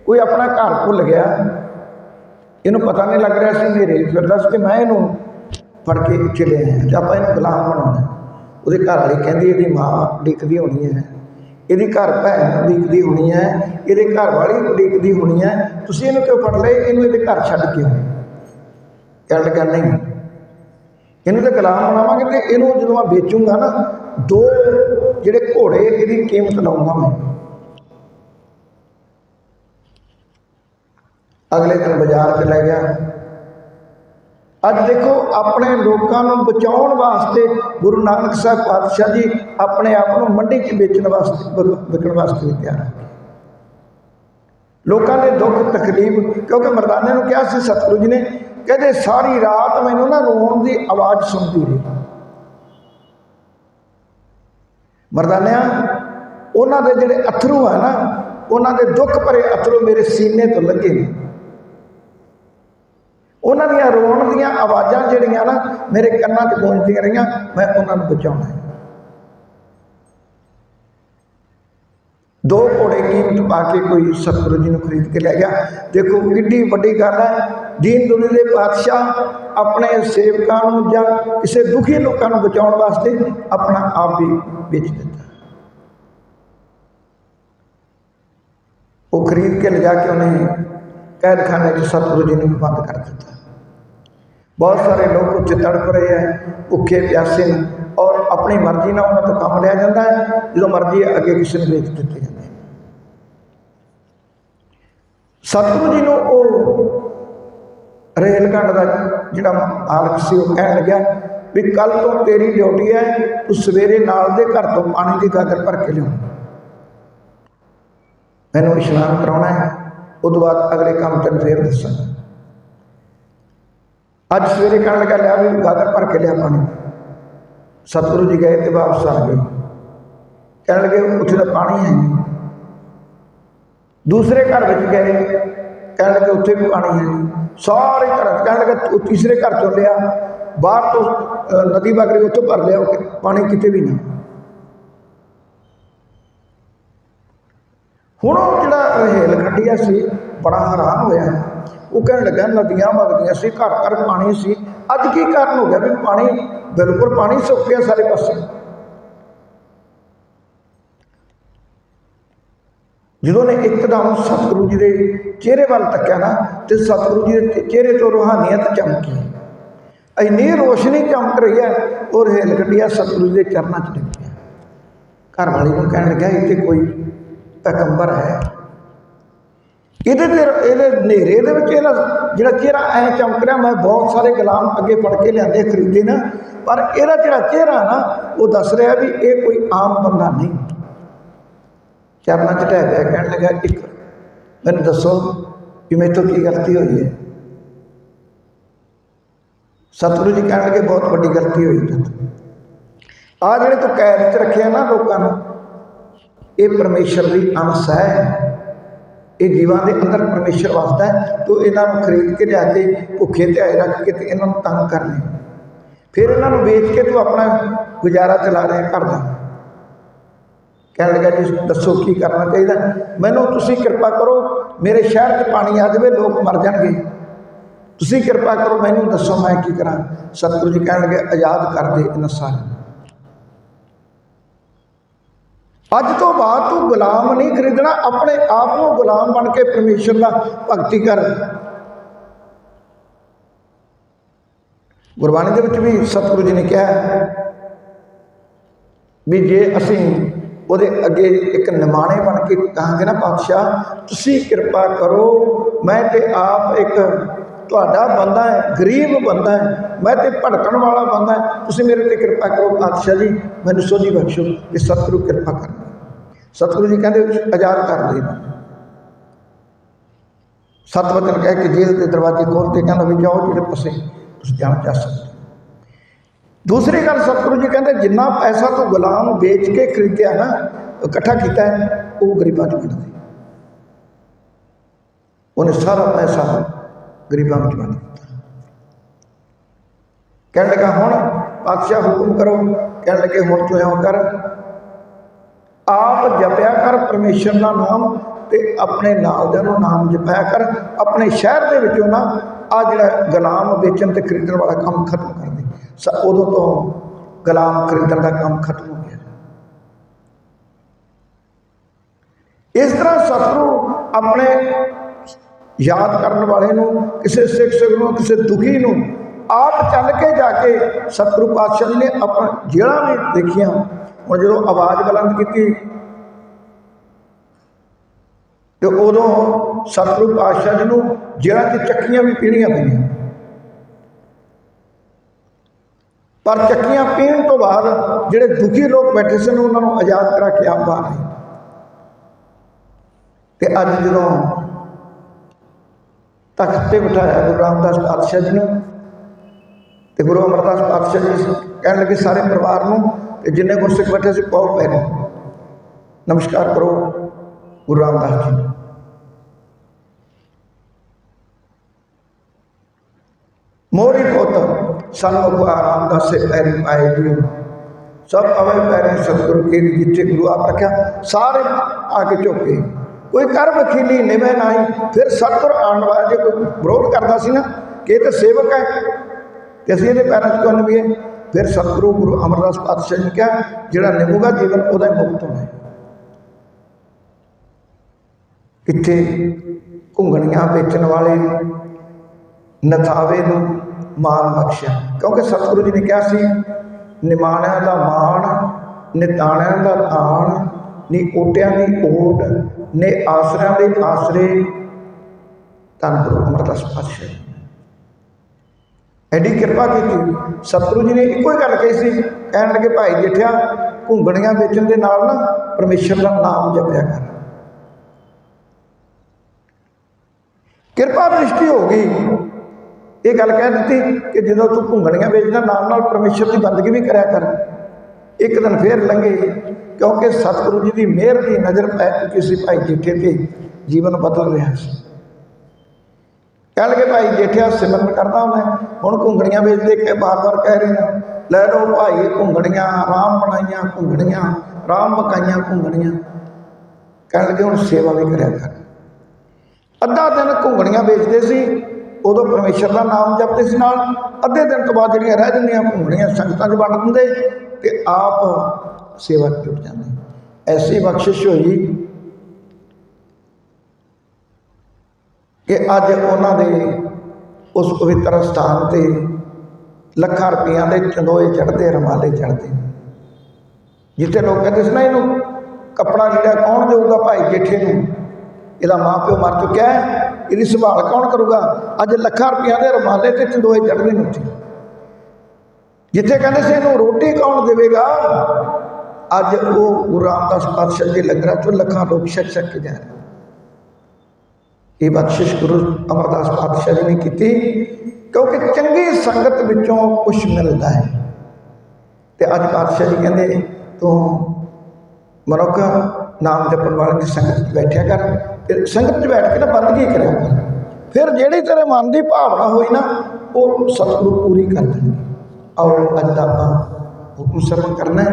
ਕੋਈ ਆਪਣਾ ਘਰ ਭੁੱਲ ਗਿਆ। ਇਹਨੂੰ ਪਤਾ ਨਹੀਂ ਲੱਗ ਰਿਹਾ ਸੀ ਮੇਰੇ। ਫਿਰਦਾ ਸੀ ਕਿ ਮੈਂ ਇਹਨੂੰ ਫੜ ਕੇ ਚਲੇ ਆਇਆ ਤੇ ਆਪਾਂ ਇਹਨੂੰ ਗੁਲਾਮ ਬਣਾਉਣਾ ਉਹਦੇ ਘਰ ਵਾਲੀ ਕਹਿੰਦੀ ਇਹਦੀ ਮਾਂ ਡਿੱਕਦੀ ਹੋਣੀ ਹੈ। ਇਹਦੀ ਘਰ ਭੈਣ ਡਿੱਕਦੀ ਹੋਣੀ ਹੈ। ਇਹਦੇ ਘਰ ਵਾਲੀ ਡਿੱਕਦੀ ਹੋਣੀ ਹੈ। ਤੁਸੀਂ ਇਹਨੂੰ ਕਿਉਂ ਫੜ ਲਏ? ਇਹਨੂੰ ਇਹਦੇ ਘਰ ਛੱਡ ਕੇ ਆਓ ਕਹਿਣ ਲੱਗਾ ਨਹੀਂ ਇਹਨੂੰ ਤਾਂ ਗੁਲਾਮ ਬਣਾਵਾਂਗੇ ਤੇ ਇਹਨੂੰ ਜਦੋਂ ਮੈਂ ਵੇਚੂੰਗਾ ਨਾ, ਦੋ ਜਿਹੜੇ ਘੋੜੇ ਇਹਦੀ ਕੀਮਤ ਲਾਉਂਗਾ ਮੈਂ। ਅਗਲੇ ਦਿਨ ਬਾਜ਼ਾਰ ਚ ਲੈ ਗਿਆ। ਅੱਜ ਦੇਖੋ, ਆਪਣੇ ਲੋਕਾਂ ਨੂੰ ਬਚਾਉਣ ਵਾਸਤੇ ਗੁਰੂ ਨਾਨਕ ਸਾਹਿਬ ਪਾਤਸ਼ਾਹ ਜੀ ਆਪਣੇ ਆਪ ਨੂੰ ਮੰਡੀ 'ਚ ਵੇਚਣ ਵਾਸਤੇ ਵਿਕਣ ਵਾਸਤੇ ਵੀ ਤਿਆਰ ਹੈ ਲੋਕਾਂ ਦੇ ਦੁੱਖ, ਤਕਲੀਫ, ਕਿਉਂਕਿ ਮਰਦਾਨੇ ਨੂੰ ਕਿਹਾ ਸੀ, ਸਤਿਗੁਰੂ ਜੀ ਨੇ ਕਹਿੰਦੇ ਸਾਰੀ ਰਾਤ ਮੈਨੂੰ ਨਾ ਰੋਣ ਦੀ ਆਵਾਜ਼ ਸੁਣਦੀ ਰਹੀ। ਮਰਦਾਨਿਆਂ, ਉਹਨਾਂ ਦੇ ਜਿਹੜੇ ਅਥਰੂ ਆ ਨਾ, ਉਹਨਾਂ ਦੇ ਦੁੱਖ ਭਰੇ ਅਥਰੂ ਮੇਰੇ ਸੀਨੇ ਤੋਂ ਲੱਗੇ ਨੇ। ਉਹਨਾਂ ਦੀਆਂ ਰੋਣ ਦੀਆਂ ਆਵਾਜ਼ਾਂ ਜਿਹੜੀਆਂ ਨਾ ਮੇਰੇ ਕੰਨਾਂ 'ਚ ਗੂੰਜਦੀਆਂ ਰਹੀਆਂ, ਮੈਂ ਉਹਨਾਂ ਨੂੰ ਬਚਾਉਣਾ ਹੈ। ਦੋ ਘੋੜੇ ਕੀਮਤ ਪਾ ਕੇ ਕੋਈ ਸਤਿਗੁਰੂ ਜੀ ਨੂੰ ਖਰੀਦ ਕੇ ਲੈ ਗਿਆ ਦੇਖੋ ਕਿੱਡੀ ਵੱਡੀ ਗੱਲ ਹੈ ਦੀਨ ਦੁਨੀ ਦੇ ਪਾਤਸ਼ਾਹ ਆਪਣੇ ਸੇਵਕਾਂ ਨੂੰ ਜਾਂ ਕਿਸੇ ਦੁਖੀ ਲੋਕਾਂ ਨੂੰ ਬਚਾਉਣ ਵਾਸਤੇ ਆਪਣਾ ਆਪ ਵੀ ਵੇਚ ਦਿੱਤਾ ਉਹ ਖਰੀਦ ਕੇ ਲਿਜਾ ਕੇ ਉਹਨੇ ਕੈਦਖਾਨੇ 'ਚ ਸਤਿਗੁਰੂ ਜੀ ਨੂੰ ਵੀ ਬੰਦ ਕਰ ਦਿੱਤਾ ਬਹੁਤ ਸਾਰੇ ਲੋਕ ਉੱਥੇ ਤੜਪ ਰਹੇ ਹੈ ਭੁੱਖੇ ਪਿਆਸੇ ਨੇ ਔਰ ਆਪਣੀ ਮਰਜ਼ੀ ਨਾਲ ਉਹਨਾਂ ਤੋਂ ਕੰਮ ਲਿਆ ਜਾਂਦਾ ਹੈ, ਜਦੋਂ ਮਰਜ਼ੀ ਅੱਗੇ ਕਿਸੇ ਨੂੰ ਵੇਚ ਦਿੱਤੇ ਜਾਂਦੇ ਸਤਿਗੁਰੂ ਜੀ ਨੂੰ ਉਹ ਰੇਲ ਗੱਡ ਦਾ ਜਿਹੜਾ ਮਾਲਕ ਸੀ, ਉਹ ਕਹਿਣ ਲੱਗਿਆ ਵੀ ਕੱਲ ਤੋਂ ਤੇਰੀ ਡਿਊਟੀ ਹੈ, ਤੂੰ ਸਵੇਰੇ ਨਾਲ ਦੇ ਘਰ ਤੋਂ ਪਾਣੀ ਦੀ ਗਾਗਰ ਭਰ ਕੇ ਲਿਆਉਂ ਮੈਨੂੰ ਇਸ਼ਨਾਨ ਕਰਾਉਣਾ ਹੈ ਉਦੋਂ ਬਾਅਦ ਅਗਲੇ ਕੰਮ ਤੈਨੂੰ ਫੇਰ ਦੱਸਾਂਗਾ। ਅੱਜ ਸਵੇਰੇ ਕਹਿਣ ਲੱਗਾ ਲਿਆ ਵੀ ਗਾਗਰ ਭਰ ਕੇ ਲਿਆ ਪਾਣੀ। ਸਤਿਗੁਰੂ ਜੀ ਗਏ ਤੇ ਵਾਪਸ ਆ ਗਏ। ਕਹਿਣ ਲੱਗੇ, ਉੱਥੇ ਤਾਂ ਪਾਣੀ ਹੈ ਨਹੀਂ। ਦੂਸਰੇ ਘਰ ਵਿੱਚ ਗਏ। ਕਹਿਣ ਲੱਗੇ, ਉੱਥੇ ਵੀ ਪਾਣੀ ਹੈ ਨਹੀਂ। ਸਾਰੇ ਘਰ ਕਹਿਣ ਲੱਗੇ ਤੀਸਰੇ ਘਰ ਚੋਂ ਲਿਆ। ਬਾਹਰ ਤੋਂ ਨਦੀ ਵਗ ਰਹੀ, ਉੱਥੋਂ ਭਰ ਲਿਆ। ਪਾਣੀ ਕਿਤੇ ਵੀ ਨਾ। ਹੁਣ ਉਹ ਜਿਹੜਾ ਹੇਲ ਗੱਡੀਆ ਸੀ, ਬੜਾ ਹੈਰਾਨ ਹੋਇਆ। ਉਹ ਕਹਿਣ ਲੱਗਾ, ਨਦੀਆਂ ਵਗਦੀਆਂ ਸੀ, ਘਰ ਘਰ ਪਾਣੀ ਸੀ। ਅੱਜ ਕੀ ਕਾਰਨ ਹੋ ਗਿਆ? ਵੀ ਪਾਣੀ, ਬਿਲਕੁਲ ਪਾਣੀ ਸੁੱਕ ਗਿਆ ਸਾਰੇ ਪਾਸੇ। ਜਦੋਂ ਨੇ ਇੱਕਦਮ ਸਤਿਗੁਰੂ ਜੀ ਦੇ ਚਿਹਰੇ ਵੱਲ ਤੱਕਿਆ ਨਾ, ਤੇ ਸਤਿਗੁਰੂ ਜੀ ਦੇ ਚਿਹਰੇ ਤੋਂ ਰੂਹਾਨੀਅਤ ਚਮਕੀ। ਇੰਨੀ ਰੋਸ਼ਨੀ ਚਮਕ ਰਹੀ ਹੈ, ਉਹ ਰੇਲ ਗੱਡੀਆ ਸਤਿਗੁਰੂ ਜੀ ਦੇ ਚਰਨਾਂ 'ਚ ਡਿੱਗ ਗਿਆ ਘਰ ਵਾਲੀ ਨੂੰ ਕਹਿਣ ਲੱਗਾ ਇੱਥੇ ਕੋਈ ਪੈਗੰਬਰ ਹੈ? ਇਹਦੇ ਤੇ ਇਹਦੇ ਹਨੇਰੇ ਦੇ ਵਿੱਚ ਇਹਦਾ ਜਿਹੜਾ ਚਿਹਰਾ ਐ ਚਮਕ ਰਿਹਾ, ਮੈਂ ਬਹੁਤ ਸਾਰੇ ਗੁਲਾਮ ਅੱਗੇ ਫੜ ਕੇ ਲਿਆਂਦੇ, ਖਰੀਦੇ ਨਾ, ਪਰ ਇਹਦਾ ਜਿਹੜਾ ਚਿਹਰਾ ਨਾ, ਉਹ ਦੱਸ ਰਿਹਾ ਵੀ ਇਹ ਕੋਈ ਆਮ ਬੰਦਾ ਨਹੀਂ। ਚਰਨਾਂ 'ਚ ਢਹਿ ਪਿਆ, ਕਹਿਣ ਲੱਗਾ ਇੱਕ, ਮੈਨੂੰ ਦੱਸੋ ਕਿ ਮੇਰੇ ਤੋਂ ਕੀ ਗਲਤੀ ਹੋਈ ਹੈ? ਸਤਿਗੁਰੂ ਜੀ ਕਹਿਣ ਲੱਗੇ, ਬਹੁਤ ਵੱਡੀ ਗਲਤੀ ਹੋਈ ਤੇ ਆ ਜਿਹੜੇ ਤੂੰ ਕੈਦ 'ਚ ਰੱਖਿਆ ਨਾ ਲੋਕਾਂ ਨੂੰ, ਇਹ ਪਰਮੇਸ਼ਰ ਦੀ ਅੰਸ਼ ਹੈ। ਇਹ ਜੀਵਾਂ ਦੇ ਅੰਦਰ ਪਰਮੇਸ਼ਰ ਵਸਦਾ ਹੈ ਤੂੰ ਇਹਨਾਂ ਨੂੰ ਖਰੀਦ ਕੇ ਲਿਆ ਕੇ ਭੁੱਖੇ ਧਿਆਏ ਰੱਖ ਕੇ ਤੇ ਇਹਨਾਂ ਨੂੰ ਤੰਗ ਕਰ ਲੈ ਫਿਰ ਇਹਨਾਂ ਨੂੰ ਵੇਚ ਕੇ ਤੂੰ ਆਪਣਾ ਗੁਜ਼ਾਰਾ ਚਲਾ ਰਿਹਾ ਘਰ ਦਾ। ਕਹਿਣ ਲੱਗਾ ਜੀ, ਦੱਸੋ ਕੀ ਕਰਨਾ ਚਾਹੀਦਾ? ਮੈਨੂੰ ਤੁਸੀਂ ਕਿਰਪਾ ਕਰੋ, ਮੇਰੇ ਸ਼ਹਿਰ 'ਚ ਪਾਣੀ ਆ ਜਾਵੇ, ਲੋਕ ਮਰ ਜਾਣਗੇ। ਤੁਸੀਂ ਕਿਰਪਾ ਕਰੋ, ਮੈਨੂੰ ਦੱਸੋ ਮੈਂ ਕੀ ਕਰਾਂ। ਸਤਿਗੁਰੂ ਜੀ ਕਹਿਣ ਲੱਗੇ, ਆਜ਼ਾਦ ਕਰ ਦੇ ਇਹਨਾਂ ਸਾਰਿਆਂ ਨੂੰ ਅੱਜ ਤੋਂ ਬਾਅਦ ਤੂੰ ਗੁਲਾਮ ਨਹੀਂ ਖਰੀਦਣਾ, ਆਪਣੇ ਆਪ ਨੂੰ ਗੁਲਾਮ ਬਣ ਕੇ ਪਰਮੇਸ਼ਰ ਦਾ ਭਗਤੀ ਕਰ। ਗੁਰਬਾਣੀ ਦੇ ਵਿੱਚ ਵੀ ਸਤਿਗੁਰੂ ਜੀ ਨੇ ਕਿਹਾ ਵੀ ਜੇ ਅਸੀਂ ਉਹਦੇ ਅੱਗੇ ਇੱਕ ਨਿਮਾਣੇ ਬਣ ਕੇ ਕਹਾਂਗੇ ਨਾ ਪਾਤਸ਼ਾਹ, ਤੁਸੀਂ ਕਿਰਪਾ ਕਰੋ, ਮੈਂ ਤੇ ਆਪ ਇੱਕ ਤੁਹਾਡਾ ਬੰਦਾ ਹੈ, ਗਰੀਬ ਬੰਦਾ ਹੈ, ਮੈਂ ਤੇ ਭੜਕਣ ਵਾਲਾ ਬੰਦਾ ਹੈ, ਤੁਸੀਂ ਮੇਰੇ ਤੇ ਕਿਰਪਾ ਕਰੋ ਪਾਤਸ਼ਾਹ ਜੀ, ਮੈਨੂੰ ਸੋਝੀ ਬਖਸ਼ੋ ਇਹ ਸਤਿਗੁਰੂ ਕਿਰਪਾ ਕਰਨਾ ਸਤਿਗੁਰੂ ਜੀ ਕਹਿੰਦੇ ਆਜ਼ਾਦ ਕਰ ਦੇ ਸਤ ਵਚਨ ਕਹਿ ਕੇ ਜੇਲ੍ਹ ਦੇ ਦਰਵਾਜ਼ੇ ਖੋਲ੍ਹਤੇ ਕਹਿੰਦਾ ਵੀ ਜਾਓ ਜਿਹੜੇ ਪਾਸੇ ਤੁਸੀਂ ਜਾਣਾ ਚਾਹ ਸਕਦੇ ਦੂਸਰੀ ਗੱਲ ਸਤਿਗੁਰੂ ਜੀ ਕਹਿੰਦੇ ਜਿੰਨਾ ਪੈਸਾ ਤੂੰ ਗੁਲਾਮ ਵੇਚ ਕੇ ਖਰੀਦਿਆ ਨਾ ਇਕੱਠਾ ਕੀਤਾ ਹੈ ਉਹ ਗਰੀਬਾਂ 'ਚ ਵੰਡ ਦੇ ਉਹਨੇ ਸਾਰਾ ਪੈਸਾ ਗਰੀਬਾਂ ਵਿੱਚ ਵੰਡ ਦਿੱਤਾ ਕਹਿਣ ਲੱਗਾ ਹੁਣ ਪਾਤਸ਼ਾਹ ਹੁਕਮ ਕਰੋ ਕਹਿਣ ਲੱਗੇ ਹੁਣ ਤੂੰ ਇਉਂ ਕਰ ਆਪ ਜਪਿਆ ਕਰ ਪਰਮੇਸ਼ਰ ਦਾ ਨਾਮ ਤੇ ਆਪਣੇ ਨਾਲ ਦੇ ਨੂੰ ਨਾਮ ਜਪਿਆ ਕਰ। ਆਪਣੇ ਸ਼ਹਿਰ ਦੇ ਵਿੱਚੋਂ ਨਾ ਆ ਜਿਹੜਾ ਗੁਲਾਮ ਵੇਚਣ ਤੇ ਖਰੀਦਣ ਵਾਲਾ ਕੰਮ ਖਤਮ ਕਰ ਦੇ। ਉਦੋਂ ਤੋਂ ਗੁਲਾਮ ਖਰੀਦਣ ਦਾ ਕੰਮ ਖਤਮ ਹੋ ਗਿਆ। ਇਸ ਤਰ੍ਹਾਂ ਸਤਿਗੁਰੂ ਆਪਣੇ ਯਾਦ ਕਰਨ ਵਾਲੇ ਨੂੰ, ਕਿਸੇ ਸਿੱਖ ਸਿੱਖ ਨੂੰ, ਕਿਸੇ ਦੁਖੀ ਨੂੰ ਆਪ ਚੱਲ ਕੇ ਜਾ ਕੇ ਸਤਿਗੁਰੂ ਪਾਤਸ਼ਾਹ ਨੇ ਆਪਣਾ ਜਿਹੜਾ ਵੀ ਦੇਖੀਆਂ। ਹੁਣ ਜਦੋਂ ਆਵਾਜ਼ ਬੁਲੰਦ ਕੀਤੀ ਤੇ ਉਦੋਂ ਸਤਿਗੁਰੂ ਪਾਤਸ਼ਾਹ ਜੀ ਨੂੰ ਜਿਹੜਾ ਕਿ ਚੱਕੀਆਂ ਵੀ ਪੀਣੀਆਂ ਪਈਆਂ। ਪਰ ਚੱਕੀਆਂ ਪੀਣ ਤੋਂ ਬਾਅਦ ਜਿਹੜੇ ਦੁਖੀ ਲੋਕ ਬੈਠੇ ਸਨ, ਉਹਨਾਂ ਨੂੰ ਆਜ਼ਾਦ ਕਰਾ ਕੇ ਆਪ ਬਾਹਰ ਆਏ। ਤੇ ਅੱਜ ਜਦੋਂ ਤਖਤ ਤੇ ਬਿਠਾਇਆ ਗੁਰੂ ਰਾਮਦਾਸ ਪਾਤਸ਼ਾਹ ਜੀ ਨੂੰ, ਤੇ ਗੁਰੂ ਅਮਰਦਾਸ ਪਾਤਸ਼ਾਹ ਜੀ ਕਹਿਣ ਲੱਗੇ ਸਾਰੇ ਪਰਿਵਾਰ ਨੂੰ ਤੇ ਜਿੰਨੇ ਗੁਰਸਿੱਖ ਬੈਠੇ ਸੀ, ਪਾਓ ਪੈਰੇ। ਨਮਸਕਾਰ ਕਰੋ ਗੁਰੂ ਰਾਮਦਾਸ ਜੀ। ਨੂੰ ਮੋਰੀ ਪੁੱਤ ਸਾਨੂੰ ਗੁਰੂ ਰਾਮਦਾਸ ਸੇ ਪੈਰੀ ਪਾਏ ਜੀ ਸਭ ਅਵੇ ਪੈਰੇ ਸਤਿਗੁਰੂ ਕੇ ਜਿੱਥੇ ਗੁਰੂ ਆਪ ਰੱਖਿਆ ਸਾਰੇ ਆ ਕੇ ਝੁਕੇ ਕੋਈ ਕਰ ਵਕੀਲੀ ਨਿਵੇਂ ਨਹੀਂ ਫਿਰ ਸਤਿਗੁਰ ਆਉਣ ਵਾਲਾ ਜੇ ਕੋਈ ਵਿਰੋਧ ਕਰਦਾ ਸੀ ਨਾ ਕਿ ਇਹ ਤਾਂ ਸੇਵਕ ਹੈ ਤੇ ਅਸੀਂ ਇਹਦੇ ਪੈਰਾਂ 'ਚ ਕਿਉਂ ਨਵੀਏ ਫਿਰ ਸਤਿਗੁਰੂ ਗੁਰੂ ਅਮਰਦਾਸ ਪਾਤਸ਼ਾਹ ਨੇ ਕਿਹਾ ਜਿਹੜਾ ਨਿਭੂਗਾ ਜੀਵਨ ਉਹਦਾ ਹੀ ਮੁਕਤ ਹੋਣਾ ਹੈ ਇੱਥੇ ਘੁੰਗਣੀਆਂ ਵੇਚਣ ਵਾਲੇ ਨਥਾਵੇ ਨੂੰ ਮਾਨ ਬਖਸ਼ਿਆ। ਕਿਉਂਕਿ ਸਤਿਗੁਰੂ ਜੀ ਨੇ ਕਿਹਾ ਸੀ, ਨਿਮਾਣਿਆਂ ਦਾ ਮਾਣ, ਨਿਤਾਣਿਆਂ ਦਾ ਤਾਣ, ਨੀ ਓਟਿਆਂ ਦੀ ਓਟ, ਨੇ ਆਸਰਿਆਂ ਦੇ ਆਸਰੇ। ਧੰਨ ਗੁਰੂ ਅਮਰਦਾਸ ਪਾਤਸ਼ਾਹ ਐਡੀ ਕਿਰਪਾ ਕੀਤੀ। ਸਤਿਗੁਰੂ ਜੀ ਨੇ ਇੱਕੋ ਹੀ ਗੱਲ ਕਹੀ ਸੀ, ਕਹਿਣ ਲੱਗੇ, ਭਾਈ ਜੇਠਿਆ, ਘੁੰਗਣੀਆਂ ਵੇਚਣ ਦੇ ਨਾਲ ਨਾ ਪਰਮੇਸ਼ਰ ਦਾ ਨਾਮ ਜਪਿਆ ਕਰ। ਕਿਰਪਾ ਦ੍ਰਿਸ਼ਟੀ ਹੋ ਗਈ। ਇਹ ਗੱਲ ਕਹਿ ਦਿੱਤੀ ਕਿ ਜਦੋਂ ਤੂੰ ਘੁੰਗਣੀਆਂ ਵੇਚਦਾ, ਨਾਲ ਨਾਲ ਪਰਮੇਸ਼ਰ ਦੀ ਬੰਦਗੀ ਵੀ ਕਰਿਆ ਕਰ। ਇੱਕ ਦਿਨ ਫੇਰ ਲੰਘੇ, ਕਿਉਂਕਿ ਸਤਿਗੁਰੂ ਜੀ ਦੀ ਮਿਹਰ ਦੀ ਨਜ਼ਰ ਪੈ ਚੁੱਕੀ ਸੀ ਭਾਈ ਜੇਠੇ ਤੇ, ਜੀਵਨ ਬਦਲ ਰਿਹਾ ਸੀ। ਕਹਿ ਲਗੇ, ਭਾਈ ਜੇਠਿਆ ਸਿਮਰਨ ਕਰਦਾ ਉਹਨੇ ਹੁਣ ਘੁੰਗਣੀਆਂ ਵੇਚਦੇ ਕੇ ਬਾਰ-ਬਾਰ ਕਹਿ ਰਹੇ ਨੇ, ਲੈ ਲਓ ਭਾਈ ਘੁੰਗਣੀਆਂ, ਰਾਮ ਬਣਾਈਆਂ ਘੁੰਗਣੀਆਂ, ਰਾਮ ਬਕਾਈਆਂ ਘੁੰਗਣੀਆਂ। ਕਹਿਣ ਲੱਗੇ, ਹੁਣ ਸੇਵਾ ਵੀ ਕਰਿਆ ਕਰ। ਅੱਧਾ ਦਿਨ ਘੁੰਗਣੀਆਂ ਵੇਚਦੇ ਸੀ ਉਦੋਂ ਪਰਮੇਸ਼ਰ ਦਾ ਨਾਮ ਜਪਦੇ ਸੀ ਨਾਲ। ਅੱਧੇ ਦਿਨ ਤੋਂ ਬਾਅਦ ਜਿਹੜੀਆਂ ਰਹਿ ਜਾਂਦੀਆਂ ਘੁੰਗਣੀਆਂ ਸੰਗਤਾਂ 'ਚ ਵੰਡ ਦਿੰਦੇ ਤੇ ਆਪ ਸੇਵਾ 'ਚ ਜੁਟ ਜਾਂਦੇ। ਐਸੀ ਬਖਸ਼ਿਸ਼ ਹੋਈ ਕਿ ਅੱਜ ਉਹਨਾਂ ਦੇ ਉਸ ਪਵਿੱਤਰ ਸਥਾਨ ਤੇ ਲੱਖਾਂ ਰੁਪਈਆਂ ਦੇ ਚੰਦੋਏ ਚੜ੍ਹਦੇ, ਰਮਾਲੇ ਚੜ੍ਹਦੇ। ਜਿੱਥੇ ਲੋਕ ਕਹਿੰਦੇ ਸੀ, ਨਾ ਇਹਨੂੰ ਕੱਪੜਾ ਲੀੜਾ ਕੌਣ ਦੇਊਗਾ ਭਾਈ ਜੇਠੇ ਨੂੰ? ਇਹਦਾ ਮਾਂ ਪਿਓ ਮਰ ਚੁੱਕਿਆ ਹੈ। ਇਹਦੀ ਸੰਭਾਲ ਕੌਣ ਕਰੂਗਾ? ਅੱਜ ਲੱਖਾਂ ਰੁਪਈਆਂ ਦੇ ਰਮਾਲੇ ਤੇ ਚੰਦੋਏ ਚੜਦੇ ਨੇ ਉੱਥੇ ਜਿੱਥੇ ਕਹਿੰਦੇ ਸੀ ਇਹਨੂੰ ਰੋਟੀ ਕੌਣ ਦੇਵੇਗਾ? ਅੱਜ ਉਹ ਗੁਰੂ ਰਾਮਦਾਸ ਪਾਤਸ਼ਾਹ ਦੇ ਲੰਗਰਾਂ ਚੋਂ ਲੱਖਾਂ ਲੋਕ ਛਕ ਛਕ ਕੇ ਜਾ ਰਹੇ ਇਹ ਬਖਸ਼ਿਸ਼ ਗੁਰੂ ਅਮਰਦਾਸ ਪਾਤਸ਼ਾਹ ਜੀ ਨੇ ਕੀਤੀ, ਕਿਉਂਕਿ ਚੰਗੀ ਸੰਗਤ ਵਿੱਚੋਂ ਕੁਝ ਮਿਲਦਾ ਹੈ। ਤੇ ਅੱਜ ਪਾਤਸ਼ਾਹ ਜੀ ਕਹਿੰਦੇ, ਤੂੰ ਮਨੁੱਖ ਨਾਮ ਜਪਣ ਵਾਲੇ ਦੀ ਸੰਗਤ 'ਚ ਬੈਠਿਆ ਕਰ। ਸੰਗਤ 'ਚ ਬੈਠ ਕੇ ਨਾ ਬੰਦਗੀ ਕਰਿਆ ਕਰ ਫਿਰ ਜਿਹੜੀ ਤੇਰੇ ਮਨ ਦੀ ਭਾਵਨਾ ਹੋਈ ਨਾ ਉਹ ਸਤਿਗੁਰੂ ਪੂਰੀ ਕਰ ਦੇਣਗੇ। ਆਓ ਅੱਜ ਦਾ ਆਪਾਂ ਹੁਕਮ ਸਰਵਣ ਕਰਨਾ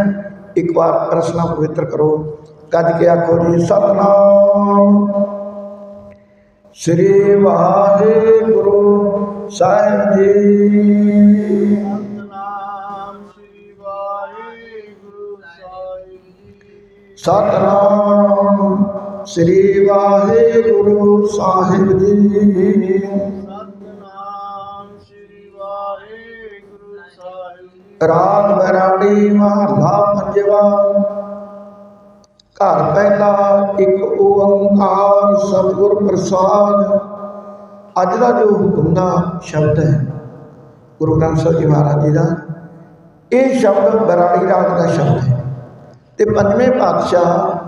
ਇੱਕ ਵਾਰ ਰਸਨਾ ਪਵਿੱਤਰ ਕਰੋ। ਗੱਜ ਕੇ ਆਖੋ ਜੀ ਸਤਨਾਮ। ਸ੍ਰੀ ਵਾਹਿਗੁਰੂ ਸਾਹਿਬ ਜੀ। ਸਤਨਾਮ ਸ੍ਰੀ ਵਾਹਿਗੁਰੂ ਸਾਹਿਬ ਜੀ। ਸਤਨਾਮ। ਸ੍ਰੀ ਵਾਹਿਗੁਰੂ ਸਾਹਿਬ ਜੀ। ਸਤਨਾਮ ਸ੍ਰੀ ਵਾਹਿਗੁਰੂ ਸਾਹਿਬ। ਜੀ ਰਾਗ ਬਰਾੜੀ ਮਹਲਾ ਪੰਜਵਾ। ਘਰ ਪਹਿਲਾ ਇੱਕ ਓੰਕਾਰ ਸਤਿਗੁਰ ਪ੍ਰਸਾਦ। ਅੱਜ ਦਾ ਜੋ ਹੁਕਮ ਦਾ ਸ਼ਬਦ ਹੈ ਗੁਰੂ ਗ੍ਰੰਥ ਸਾਹਿਬ ਜੀ ਮਹਾਰਾਜ ਜੀ ਦਾ ਇਹ ਸ਼ਬਦ ਬਰਾੜੀ ਰਾਗ ਦਾ ਸ਼ਬਦ ਹੈ। ਤੇ ਪੰਜਵੇਂ ਪਾਤਸ਼ਾਹ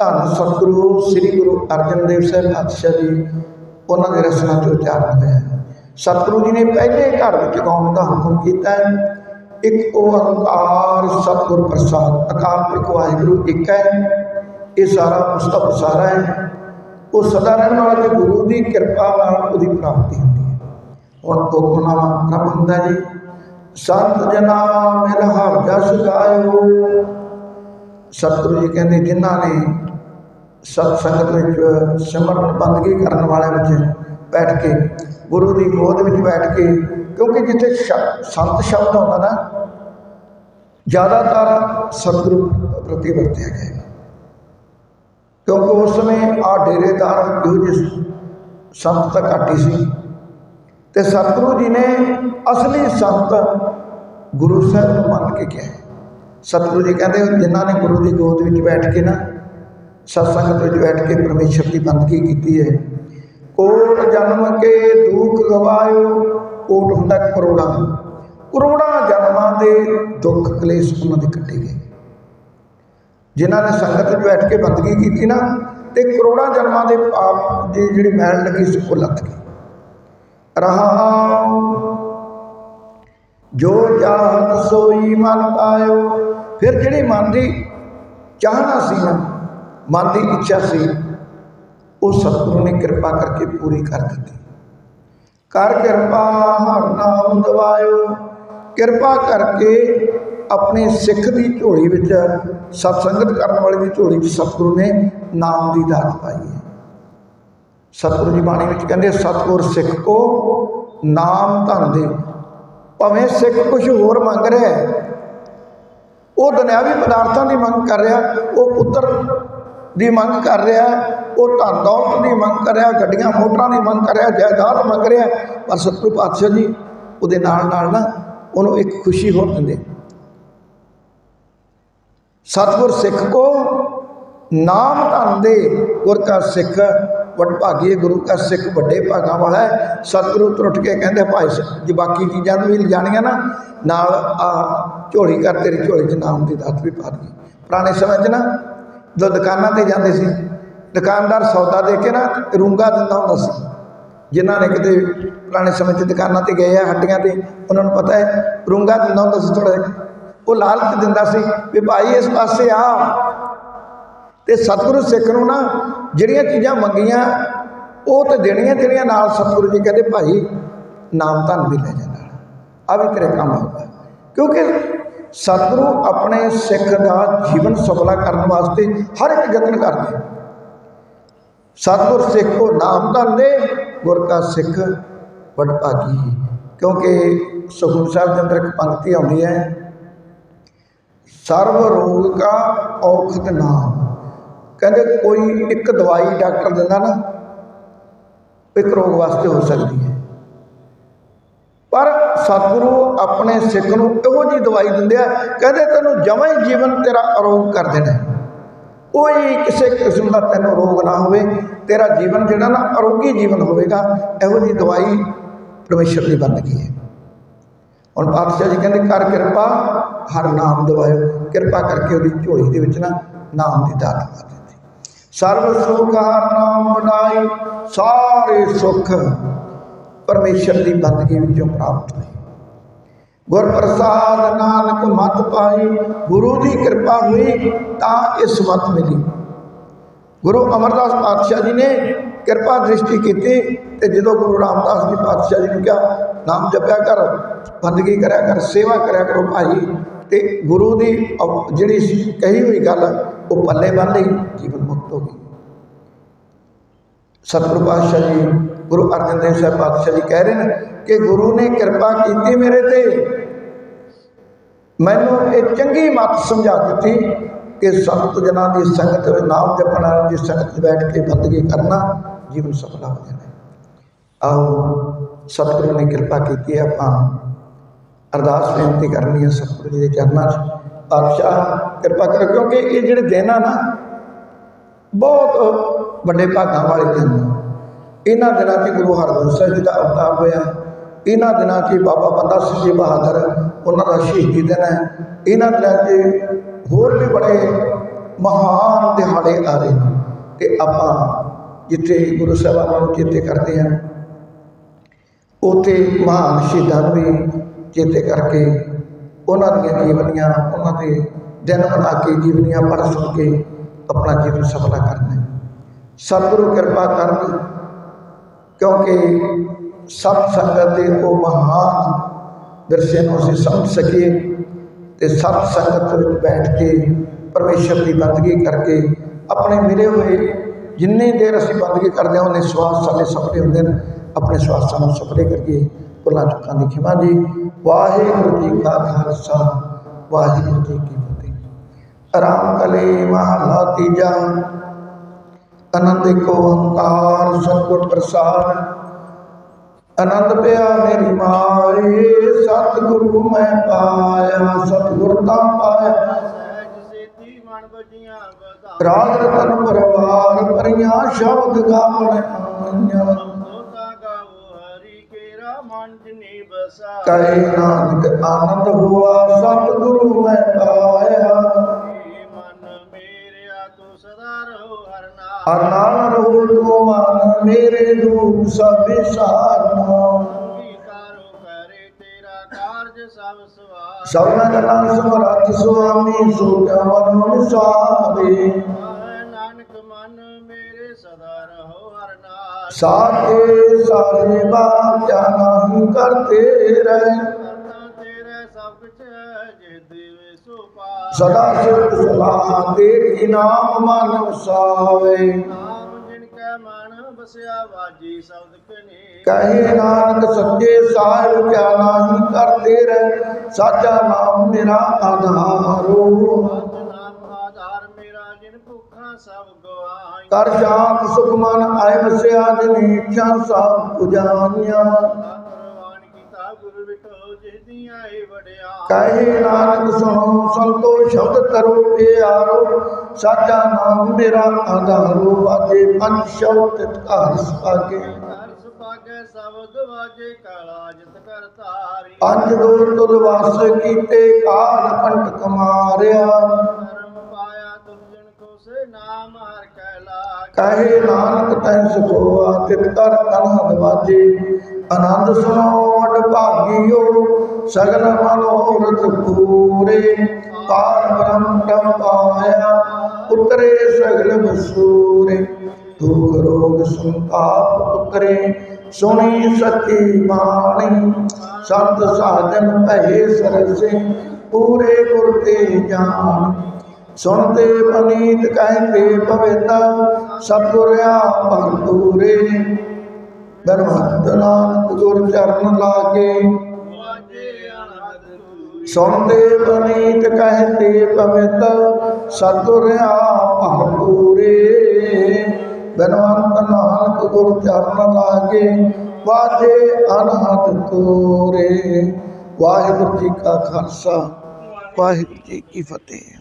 ਧੰਨ ਸਤਿਗੁਰੂ, ਸ੍ਰੀ ਗੁਰੂ ਅਰਜਨ ਦੇਵ ਸਾਹਿਬ ਪਾਤਸ਼ਾਹ ਜੀ, ਉਹਨਾਂ ਦੇ ਰਸਨਾ ਚੋਂ ਉਚਾਰਨ ਹੋਇਆ ਹੈ ਸਤਿਗੁਰੂ ਜੀ ਨੇ ਪਹਿਲੇ ਘਰ ਵਿੱਚ ਗਾਉਣ ਦਾ ਹੁਕਮ ਕੀਤਾ ਹੈ। ਇੱਕ ਓੰਕਾਰ ਸਤਿਗੁਰ ਪ੍ਰਸਾਦ, ਅਕਾਲ ਪੁਰਖ ਵਾਹਿਗੁਰੂ ਇੱਕ ਹੈ। ਇਹ ਸਾਰਾ ਉਸਦਾ ਪਸਾਰਾ ਹੈ। ਉਹ ਸਦਾ ਰਹਿਣ ਵਾਲੇ ਗੁਰੂ ਦੀ ਕਿਰਪਾ ਨਾਲ ਉਹਦੀ ਪ੍ਰਾਪਤੀ ਹੁੰਦੀ ਹੈ। ਹੁਣ ਹੁਕਮਨਾਮਾ ਰੱਬ ਹੁੰਦਾ ਜੀ। ਸੰਤ ਜਨਾ ਮਿਲ ਹਰ ਜਸ ਗਾਇਓ। ਸਤਿਗੁਰੂ ਜੀ ਕਹਿੰਦੇ, ਜਿਨ੍ਹਾਂ ਨੇ ਸਤ ਸੰਗਤ ਵਿੱਚ ਸਿਮਰਨ ਬੰਦਗੀ ਕਰਨ ਵਾਲਿਆਂ ਵਿੱਚ ਬੈਠ ਕੇ, ਗੁਰੂ ਦੀ ਗੋਦ ਵਿੱਚ ਬੈਠ ਕੇ, ਕਿਉਂਕਿ ਜਿੱਥੇ ਸ਼- ਸੰਤ ਸ਼ਬਦ ਆਉਂਦਾ ਨਾ, ਜ਼ਿਆਦਾਤਰ ਸਤਿਗੁਰੂ ਪ੍ਰਤੀ ਵਰਤਿਆ ਗਿਆ ਕਿਉਂਕਿ ਉਸ ਸਮੇਂ ਆ ਡੇਰੇਦਾਰ ਜੋ ਜਿਸ ਸੰਤ ਤਾਂ ਘੱਟ ਹੀ ਸੀ, ਤੇ ਸਤਿਗੁਰੂ ਜੀ ਨੇ ਅਸਲੀ ਸੰਤ ਗੁਰੂ ਸਾਹਿਬ ਨੂੰ ਮੰਨ ਕੇ ਕਿਹਾ। ਸਤਿਗੁਰੂ ਜੀ ਕਹਿੰਦੇ, ਜਿਨ੍ਹਾਂ ਨੇ ਗੁਰੂ ਦੀ ਗੋਦ ਵਿੱਚ ਬੈਠ ਕੇ ਨਾ ਸਤਸੰਗਤ ਵਿੱਚ ਬੈਠ ਕੇ ਪਰਮੇਸ਼ਰ ਦੀ ਬੰਦਗੀ ਕੀਤੀ ਹੈ। ਕੋਟ ਜਨਮ ਕੇ ਦੁੱਖ ਗਵਾਇਓ, ਕੋਟ ਹੁੰਦਾ ਕਰੋੜਾਂ। ਕਰੋੜਾਂ ਜਨਮਾਂ ਦੇ ਦੁੱਖ ਕਲੇਸ਼ ਉਹਨਾਂ ਦੇ ਕੱਟੇ ਗਏ। ਜਿਨ੍ਹਾਂ ਨੇ ਸੰਗਤ ਵਿੱਚ ਬੈਠ ਕੇ ਬੰਦਗੀ ਕੀਤੀ ਨਾ, ਤੇ ਕਰੋੜਾਂ ਜਨਮਾਂ ਦੇ ਪਾਪ ਦੀ ਜਿਹੜੀ ਮੈਲ ਲੱਗੀ ਸੀ, ਉਹ ਲੱਥ ਗਈ। ਰਹਾਉ, ਜੋ ਚਾਹਤ ਸੋਈ ਮਨ ਪਾਇਓ, ਫਿਰ ਜਿਹੜੀ ਮਨ ਦੀ ਚਾਹਨਾ ਸੀ ਨਾ ਮਨ ਦੀ ਇੱਛਾ ਸੀ, ਉਹ ਸਤਿਗੁਰੂ ਨੇ ਕਿਰਪਾ ਕਰਕੇ ਪੂਰੀ ਕਰ ਦਿੱਤੀ। ਕਰ ਕਿਰਪਾ, ਹਰ ਨਾਮ ਦਵਾਇਓ। ਕਿਰਪਾ ਕਰਕੇ ਆਪਣੇ ਸਿੱਖ ਦੀ ਝੋਲੀ ਵਿੱਚ, ਸਤਸੰਗਤ ਕਰਨ ਵਾਲੇ ਦੀ ਝੋਲੀ ਵਿੱਚ ਸਤਿਗੁਰੂ ਨੇ ਨਾਮ ਦੀ ਦਾਤ ਪਾਈ ਹੈ। ਸਤਿਗੁਰੂ ਦੀ ਬਾਣੀ ਵਿੱਚ ਕਹਿੰਦੇ, ਸਤਿਗੁਰ ਸਿੱਖ ਕੋ ਨਾਮ ਧਨ ਦੇ, ਭਾਵੇਂ ਸਿੱਖ ਕੁਝ ਹੋਰ ਮੰਗ ਰਿਹਾ ਹੈ, ਉਹ ਦੁਨਿਆਵੀ ਪਦਾਰਥਾਂ ਦੀ ਮੰਗ ਕਰ ਰਿਹਾ, ਉਹ ਪੁੱਤਰ ਦੀ ਮੰਗ ਕਰ ਰਿਹਾ ਉਹ ਧਨ ਦੌਲਤ ਦੀ ਮੰਗ ਕਰ ਰਿਹਾ ਗੱਡੀਆਂ ਮੋਟਰਾਂ ਦੀ ਮੰਗ ਕਰ ਰਿਹਾ ਜਾਇਦਾਦ ਮੰਗ ਰਿਹਾ ਪਰ ਸਤਿਗੁਰੂ ਪਾਤਸ਼ਾਹ ਜੀ ਉਹਦੇ ਨਾਲ ਨਾਲ ਨਾ ਉਹਨੂੰ ਇੱਕ ਖੁਸ਼ੀ ਹੋਰ ਦਿੰਦੇ ਸਤਿਗੁਰ ਸਿੱਖ ਕੋ ਨਾਮ ਧਨ ਦੇ ਗੁਰ ਕਾ ਸਿੱਖ ਵਡ ਭਾਗੀ ਗੁਰੂ ਕਾ ਸਿੱਖ ਵੱਡੇ ਭਾਗਾਂ ਵਾਲਾ ਹੈ। ਸਤਿਗੁਰੂ ਤੋਂ ਕੇ ਕਹਿੰਦੇ ਭਾਈ ਸਾਹਿਬ, ਜੇ ਬਾਕੀ ਚੀਜ਼ਾਂ ਵੀ ਲਿਜਾਣੀਆਂ ਨਾ ਨਾਲ ਆ ਝੋਲੀ ਕਰ ਤੇਰੀ ਝੋਲੀ 'ਚ ਨਾਮ ਦੀ ਦਾਤ ਵੀ ਪਾ ਦਈਏ। ਪੁਰਾਣੇ ਸਮੇਂ 'ਚ ਨਾ ਜਦੋਂ ਦੁਕਾਨਾਂ ਤੇ ਜਾਂਦੇ ਸੀ, ਦੁਕਾਨਦਾਰ ਸੌਦਾ ਦੇ ਕੇ ਨਾ ਰੂੰਗਾ ਦਿੰਦਾ ਹੁੰਦਾ ਸੀ। ਜਿਨ੍ਹਾਂ ਨੇ ਕਿਤੇ ਪੁਰਾਣੇ ਸਮੇਂ 'ਚ ਦੁਕਾਨਾਂ ਤੇ ਗਏ ਆ, ਹੱਡੀਆਂ ਤੇ, ਉਹਨਾਂ ਨੂੰ ਪਤਾ ਹੈ, ਰੂੰਗਾ ਦਿੰਦਾ ਹੁੰਦਾ ਸੀ ਥੋੜਾ ਉਹ ਲਾਲਚ ਦਿੰਦਾ ਸੀ ਵੀ ਭਾਈ ਇਸ ਪਾਸੇ ਆ। ਤੇ ਸਤਿਗੁਰੂ ਸਿੱਖ ਨੂੰ ਨਾ ਜਿਹੜੀਆਂ ਚੀਜ਼ਾਂ ਮੰਗੀਆਂ, ਉਹ ਤੇ ਦੇਣੀਆਂ ਦੇਣੀਆਂ ਨਾਲ ਸਤਿਗੁਰੂ ਜੀ ਕਹਿੰਦੇ, ਭਾਈ, ਨਾਮ ਧਨ ਵੀ ਲੈ ਜਾ ਨਾਲ ਆ ਵੀ ਤੇਰੇ ਕੰਮ ਆਊਗਾ ਕਿਉਂਕਿ ਸਤਿਗੁਰੂ ਆਪਣੇ ਸਿੱਖ ਦਾ ਜੀਵਨ ਸਫਲਾ ਕਰਨ ਵਾਸਤੇ ਹਰ ਇੱਕ ਯਤਨ ਕਰਦੇ ਸਤਿਗੁਰ ਸਿੱਖ ਨਾਮ ਧਨ ਦੇ ਗੁਰ ਕਾ ਸਿੱਖ ਵਡਭਾਗੀ ਕਿਉਂਕਿ ਸੁਖਮਨੀ ਸਾਹਿਬ ਦੇ ਅੰਦਰ ਇੱਕ ਪੰਕਤੀ ਆਉਂਦੀ ਹੈ, ਸਰਵ ਰੋਗ ਕਾ ਔਖਤ ਨਾਮ। ਕਹਿੰਦੇ ਕੋਈ ਇੱਕ ਦਵਾਈ ਡਾਕਟਰ ਦਿੰਦਾ ਨਾ, ਇੱਕ ਰੋਗ ਵਾਸਤੇ ਹੋ ਸਕਦੀ ਹੈ। ਸਤਿਗੁਰੂ ਆਪਣੇ ਸਿੱਖ ਨੂੰ ਇਹੋ ਜੀ ਦਵਾਈ ਦਿੰਦੇ ਆ, ਕਹਿੰਦੇ ਤੈਨੂੰ ਜਮਾਂ ਹੀ ਜੀਵਨ ਤੇਰਾ ਅਰੋਗ ਕਰ ਦੇਣਾ। ਕੋਈ ਕਿਸੇ ਕਿਸਮ ਦਾ ਤੈਨੂੰ ਰੋਗ ਨਾ ਹੋਵੇ, ਤੇਰਾ ਜੀਵਨ ਜਿਹੜਾ ਨਾ ਅਰੋਗੀ ਜੀਵਨ ਹੋਵੇਗਾ, ਇਹੋ ਜੀ ਦਵਾਈ ਪਰਮੇਸ਼ਰ ਦੀ ਬੰਦਗੀ ਹੈ। ਹੁਣ ਪਾਤਸ਼ਾਹ ਜੀ ਕਹਿੰਦੇ, ਕਰ ਕਿਰਪਾ, ਹਰ ਨਾਮ ਦਵਾਇਓ। ਕਿਰਪਾ ਕਰਕੇ ਉਹਦੀ ਝੋਲੀ ਦੇ ਵਿੱਚ ਨਾ ਨਾਮ ਦੀ ਦਾਤ ਪਾ ਦਿੱਤੀ। ਸਰਬ ਸੁਖ ਹਰ ਨਾਮ ਵਡਾਈ ਸਾਰੇ ਸੁਖ ਪਰਮੇਸ਼ਰ ਦੀ ਬੰਦਗੀ ਵਿੱਚੋਂ ਪ੍ਰਾਪਤ ਹੋਏ ਗੁਰ ਪ੍ਰਸਾਦ ਨਾਨਕ ਮਤ ਪਾਈ, ਗੁਰੂ ਦੀ ਕਿਰਪਾ ਹੋਈ, ਤਾਂ ਇਸ ਮਤ ਮਿਲੀ। ਗੁਰੂ ਅਮਰਦਾਸ ਪਾਤਸ਼ਾਹ ਜੀ ਨੇ ਕਿਰਪਾ ਦ੍ਰਿਸ਼ਟੀ ਕੀਤੀ ਤੇ ਜਦੋਂ ਗੁਰੂ ਰਾਮਦਾਸ ਜੀ ਪਾਤਸ਼ਾਹ ਜੀ ਨੂੰ ਕਿਹਾ, ਨਾਮ ਜਪਿਆ ਕਰ, ਬੰਦਗੀ ਕਰਿਆ ਕਰ, ਸੇਵਾ ਕਰਿਆ ਕਰੋ ਭਾਈ, ਤੇ ਗੁਰੂ ਦੀ ਜਿਹੜੀ ਕਹੀ ਹੋਈ ਗੱਲ, ਉਹ ਪੱਲੇ ਬੰਨ ਲਈ, ਜੀਵਨ ਮੁਕਤ ਸਤਿਗੁਰੂ ਪਾਤਸ਼ਾਹ ਜੀ ਗੁਰੂ ਅਰਜਨ ਦੇਵ ਸਾਹਿਬ ਪਾਤਸ਼ਾਹ ਜੀ ਕਹਿ ਰਹੇ ਨੇ ਕਿ ਗੁਰੂ ਨੇ ਕਿਰਪਾ ਕੀਤੀ ਮੇਰੇ ਤੇ ਮੈਨੂੰ ਇਹ ਚੰਗੀ ਮੱਤ ਸਮਝਾ ਦਿੱਤੀ ਕਿ ਸੰਤ ਜਨਾਂ ਦੀ ਸੰਗਤ ਵਿੱਚ ਨਾਮ ਜਪਣ ਵਾਲਿਆਂ ਦੀ ਸੰਗਤ 'ਚ ਬੈਠ ਕੇ ਬੰਦਗੀ ਕਰਨਾ ਜੀਵਨ ਸਫਲਾ ਹੋ ਜਾਣਾ ਹੈ। ਆਓ ਸਤਿਗੁਰੂ ਨੇ ਕਿਰਪਾ ਕੀਤੀ ਹੈ ਆਪਾਂ ਅਰਦਾਸ ਬੇਨਤੀ ਕਰਨੀ ਹੈ ਸਤਿਗੁਰੂ ਜੀ ਦੇ ਚਰਨਾਂ 'ਚ ਪਾਤਸ਼ਾਹ ਕਿਰਪਾ ਕਰੋ ਕਿਉਂਕਿ ਇਹ ਜਿਹੜੇ ਦਿਨ ਆ ਨਾ ਬਹੁਤ ਵੱਡੇ ਭਾਗਾਂ ਵਾਲੇ ਦਿਨ ਨੇ। ਇਹਨਾਂ ਦਿਨਾਂ 'ਚ ਗੁਰੂ ਹਰਗੋਬਿੰਦ ਸਾਹਿਬ ਜੀ ਦਾ ਅਵਤਾਰ ਹੋਇਆ। ਇਹਨਾਂ ਦਿਨਾਂ 'ਚ ਬਾਬਾ ਬੰਦਾ ਸਿੰਘ ਜੀ ਬਹਾਦਰ, ਉਹਨਾਂ ਦਾ ਸ਼ਹੀਦੀ ਦਿਨ ਹੈ। ਇਹਨਾਂ ਦਿਨਾਂ 'ਚ ਹੋਰ ਵੀ ਬੜੇ ਮਹਾਨ ਦਿਹਾੜੇ ਆ ਰਹੇ ਨੇ। ਤੇ ਆਪਾਂ ਜਿੱਥੇ ਗੁਰੂ ਸਾਹਿਬਾਨਾਂ ਨੂੰ ਚੇਤੇ ਕਰਦੇ ਹਾਂ, ਉੱਥੇ ਮਹਾਨ ਸ਼ਹੀਦਾਂ ਨੂੰ ਵੀ ਚੇਤੇ ਕਰਕੇ ਉਹਨਾਂ ਦੀਆਂ ਜੀਵਨੀਆਂ, ਉਹਨਾਂ ਦੇ ਦਿਨ ਬਣਾ ਕੇ ਜੀਵਨੀਆਂ ਪੜ੍ਹ ਸੁਣ ਕੇ ਆਪਣਾ ਜੀਵਨ ਸਫਲਾ ਕਰਨਾ ਸਤਿਗੁਰੂ ਕਿਰਪਾ ਕਰਨ, ਕਿਉਂਕਿ ਸਤ ਸੰਗਤ ਦੇ ਉਹ ਮਹਾਨ ਵਿਰਸੇ ਨੂੰ ਅਸੀਂ ਸਮਝ ਸਕੀਏ ਤੇ ਸਤ ਸੰਗਤ ਵਿੱਚ ਬੈਠ ਕੇ ਪਰਮੇਸ਼ਰ ਦੀ ਬੰਦਗੀ ਕਰਕੇ ਆਪਣੇ ਮਿਲੇ ਹੋਏ ਜਿੰਨੀ ਦੇਰ ਅਸੀਂ ਬੰਦਗੀ ਕਰਦੇ ਹਾਂ, ਉਹਨੇ ਸਵਾਸ ਸਾਡੇ ਸਫਰੇ ਹੁੰਦੇ ਨੇ, ਆਪਣੇ ਸਵਾਸਾਂ ਨੂੰ ਸਫਰੇ ਕਰਕੇ ਭੁੱਲਾਂ ਚੁੱਕਾਂ ਦੀ ਖਿਮਾ ਜੀ। ਵਾਹਿਗੁਰੂ ਜੀ ਕਾ ਖਾਲਸਾ, ਵਾਹਿਗੁਰੂ ਜੀ ਕੀ ਫਤਿਹ। ਆਰਾਮ ਕਲੇ ਮਹਲਾ ਤੀਜਾ ਆਨੰਦ ਕੋ ਓੰਕਾਰ ਸਤਿਗੁਰ ਪ੍ਰਸਾਦ। ਆਨੰਦ ਪਿਆ ਮੇਰੀ ਮਾਏ, ਸਤਿਗੁਰੂ ਮੈਂ ਪਾਇਆ, ਸਤਿਗੁਰ ਤਾਂ ਪਾਇਆ। ਰਾਜ ਰਤਨ ਪਰਵਾਰ ਪਰੀਆਂ ਸ਼ਬਦ ਗਾਵਣ ਆਈਆਂ। ਕਹੇ ਨਾਨਕ ਆਨੰਦ ਹੋਆ, ਸਤਿਗੁਰੂ ਮੈਂ ਪਾਇਆ। ਹਰ ਰਹੋ ਤੂੰ ਮਨ, ਮੇਰੇ ਦੁਖ ਸਭ ਵਿਸਾਰਨਾ। ਸਭਨਾ ਗੱਲਾਂ ਸਮਰੱਥ ਸੁਆਮੀ ਸੋਗਾ ਮਨ ਸਾਰੇ ਆਹ ਨਾਨਕ ਮਨ ਮੇਰੇ ਸਦਾ ਰਹੋ ਹਰ ਨਾਮ ਸਾਕੇ ਸਾਰੇ ਬਾਚਾ ਨਹੀਂ ਕਰਤੇ ਰਹੇ ਸਦਾ ਸਿਰ ਸਲਾਹ ਤੇਰੀ ਨਾਮ ਮਨ ਵਸਾਵੇ ਨਾਮ ਜਿਨ ਕੈ ਮਨ ਬਸਿਆ ਵਾਜੀ ਸ਼ਬਦ ਕਨੇ ਕਹੇ ਨਾਨਕ ਸੱਚੇ ਸਾਹਿਬ, ਕਿਆ ਨਾਹੀ ਕਰਦੇ ਰਹਿ? ਸਾਚਾ ਨਾਮ ਮੇਰਾ ਆਧਾਰੋ। ਕਰ ਸ਼ਾਂਤ ਸੁਖ ਮਨ ਆਇ ਵਸਿਆ, ਜਿਨੀ ਇੱਛਾ ਸਭ ਪੁਜਾਨੀਆਂ। ਕਹੇ ਨਾਨਕ ਸੁਣੋ ਸੰਤੋ ਸ਼ਬਦ ਕਰੋ ਪਿਆਰੋ ਸਾਚਾ ਨਾਮ ਮੇਰਾ ਆਧਾਰੋ ਵਾਜੇ ਪੰਜ ਸ਼ਬਦ ਸਾਗੇ ਹਰ ਸੁਭਾਗੇ ਸ਼ਬਦ ਵਾਜੇ ਕਾਲਾ ਜਿਤ ਕਰ ਧਾਰੀ। ਪੰਜ ਦੂਰ ਤੁਧ ਵਾਸ ਕੀਤੇ ਕਾਲ ਕੰਟਕ ਮਾਰਿਆ ਕਹੇ ਨਾਨਕ ਤੈ ਸੁਖੋਆ ਤਿਤ ਕਰ ਅਨਹਦ ਵਾਜੇ। ਆਨੰਦ ਸੁਣੋ ਵਡ ਭਾਗਿਓ। ਸਗਲ ਮਨੋਰਥ ਪੂਰੇ ਪਾਰ ਬ੍ਰਹਮ ਤਮ ਪਾਇਆ ਉਤਰੇ ਸਗਲ ਵਸੂਰੇ ਦੁਖ ਰੋਗ ਸੰਤਾਪ ਉਤਰੇ ਸੁਣੀ ਸੱਚੀ ਬਾਣੀ। ਸੰਤ ਸਾਜਨ ਭਏ ਸਰਸੇ, ਪੂਰੇ ਗੁਰ ਤੇ ਜਾਣ ਸੁਣਦੇ ਪਨੀਤ ਕਹਿੰਦੇ ਪਵਿੱਤਾ ਸਤਿਗੁਰਿਆ ਭਰਪੂਰੇ। ਬਰਮਹੰਤ ਨਾਨਕ ਗੁਰ ਚਰਨ ਲਾਗੇ ਸੁਣਦੇ ਪਨੀਤ ਕਹਿੰਦੇ ਪਵਿੱਤ, ਸਤਿਗੁਰਿਆ ਭਰਪੂਰੇ। ਬਰਮਹੰਤ ਨਾਨਕ ਗੁਰ ਚਰਨ ਲਾਗੇ, ਵਾਜੇ ਅਨਹਦ ਤੋਰੇ। ਵਾਹਿਗੁਰੂ ਜੀ ਕਾ ਖਾਲਸਾ, ਵਾਹਿਗੁਰੂ ਜੀ ਕੀ ਫਤਿਹ।